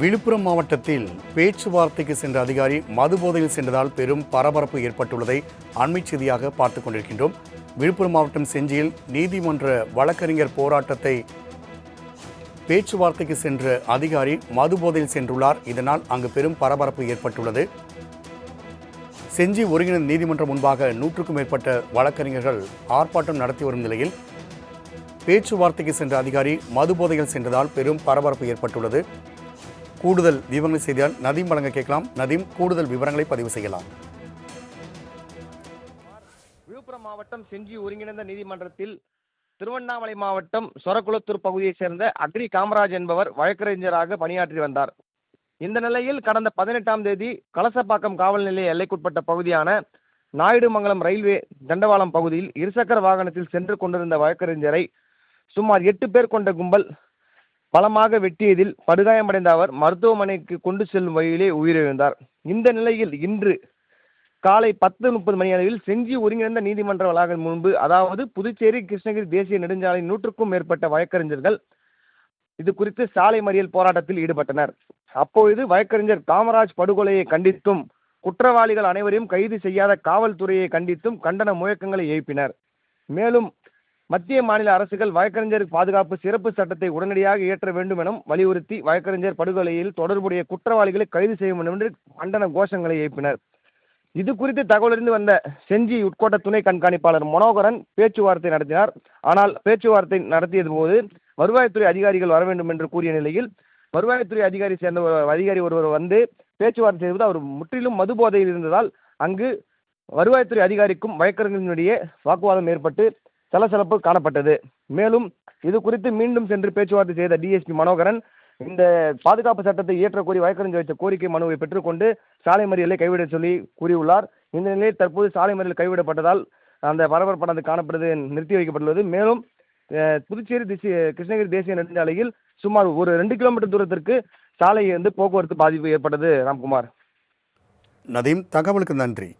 விழுப்புரம் மாவட்டத்தில் பேச்சுவார்த்தைக்கு சென்ற அதிகாரி மது போதையில் சென்றதால் பெரும் பரபரப்பு ஏற்பட்டுள்ளதை அண்மை செய்தியாக பார்த்துக் கொண்டிருக்கின்றோம். விழுப்புரம் மாவட்டம் செஞ்சியில் நீதிமன்ற வழக்கறிஞர் போராட்டத்தை பேச்சுவார்த்தைக்கு சென்ற அதிகாரி மது போதையில் சென்றுள்ளார். இதனால் அங்கு பெரும் பரபரப்பு ஏற்பட்டுள்ளது. செஞ்சி ஒருங்கிணைந்த நீதிமன்றம் முன்பாக நூற்றுக்கும் மேற்பட்ட வழக்கறிஞர்கள் ஆர்ப்பாட்டம் நடத்தி வரும் நிலையில் பேச்சுவார்த்தைக்கு சென்ற அதிகாரி மது போதையில் சென்றதால் பெரும் பரபரப்பு ஏற்பட்டுள்ளது. கூடுதல் விவரங்களை செய்தால் நதீம் வழங்க கேட்கலாம். நதீம் கூடுதல் விவரங்களை பதிவு செய்யலாம். விழுப்புரம் மாவட்டம் செஞ்சி ஒருங்கிணைந்த நீதிமன்றத்தில் திருவண்ணாமலை மாவட்டம் சொரக்குளத்தூர் பகுதியைச் சேர்ந்த அக்ரி காமராஜ் என்பவர் வழக்கறிஞராக பணியாற்றி வந்தார். இந்த நிலையில் கடந்த பதினெட்டாம் தேதி கலசப்பாக்கம் காவல் நிலைய எல்லைக்குட்பட்ட பகுதியான நாயுடுமங்கலம் ரயில்வே தண்டவாளம் பகுதியில் இருசக்கர வாகனத்தில் சென்று கொண்டிருந்த வழக்கறிஞரை சுமார் எட்டு பேர் கொண்ட கும்பல் பலமாக வெட்டியதில் படுகாயமடைந்த அவர் மருத்துவமனைக்கு கொண்டு செல்லும் வழியிலே உயிரிழந்தார். இந்த நிலையில் இன்று காலை பத்து முப்பது மணி அளவில் செஞ்சி ஒருங்கிணைந்த நீதிமன்ற வளாகம் முன்பு அதாவது புதுச்சேரி கிருஷ்ணகிரி தேசிய நெடுஞ்சாலை நூற்றுக்கும் மேற்பட்ட வழக்கறிஞர்கள் இது குறித்து சாலை மறியல் போராட்டத்தில் ஈடுபட்டனர். அப்பொழுது வழக்கறிஞர் காமராஜ் படுகொலையை கண்டித்தும் குற்றவாளிகள் அனைவரையும் கைது செய்யாத காவல்துறையை கண்டித்தும் கண்டன முழக்கங்களை எழுப்பினர். மேலும் மத்திய மாநில அரசுகள் வழக்கறிஞர் பாதுகாப்பு சிறப்பு சட்டத்தை உடனடியாக இயற்ற வேண்டும் எனும் வலியுறுத்தி வழக்கறிஞர் படுகொலையில் தொடர்புடைய குற்றவாளிகளை கைது செய்ய வேண்டும் என்று கண்டன கோஷங்களை எழுப்பினர். இது குறித்து தகவலறிந்து வந்த செஞ்சி உட்கோட்ட துணை கண்காணிப்பாளர் மனோகரன் பேச்சுவார்த்தை நடத்தினார். ஆனால் பேச்சுவார்த்தை நடத்தியது போது வருவாய்த்துறை அதிகாரிகள் வர வேண்டும் என்று கூறிய நிலையில் வருவாய்த்துறை அதிகாரி சேர்ந்த அதிகாரி ஒருவர் வந்து பேச்சுவார்த்தை செய்வது அவர் முற்றிலும் மது போதையில் இருந்ததால் அங்கு வருவாய்த்துறை அதிகாரிக்கும் வழக்கறிஞர்களுடைய வாக்குவாதம் ஏற்பட்டு சலசலப்பு காணப்பட்டது. மேலும் இது குறித்து மீண்டும் சென்று பேச்சுவார்த்தை செய்த டிஎஸ்பி மனோகரன் இந்த பாதுகாப்பு சட்டத்தை இயற்றக்கோரி வழக்கறிஞர் வைத்த கோரிக்கை மனுவை பெற்றுக்கொண்டு சாலை மறியலை கைவிட சொல்லி கூறியுள்ளார். இந்த நிலையில் தற்போது சாலை மறியல் கைவிடப்பட்டதால் அந்த பரபரப்பானது காணப்படுவது நிறுத்தி வைக்கப்பட்டுள்ளது. மேலும் புதுச்சேரி திசை கிருஷ்ணகிரி தேசிய நெடுஞ்சாலையில் சுமார் ஒரு ரெண்டு கிலோமீட்டர் தூரத்திற்கு சாலை வந்து போக்குவரத்து பாதிப்பு ஏற்பட்டது. ராம்குமார். நதீம் தகவலுக்கு நன்றி.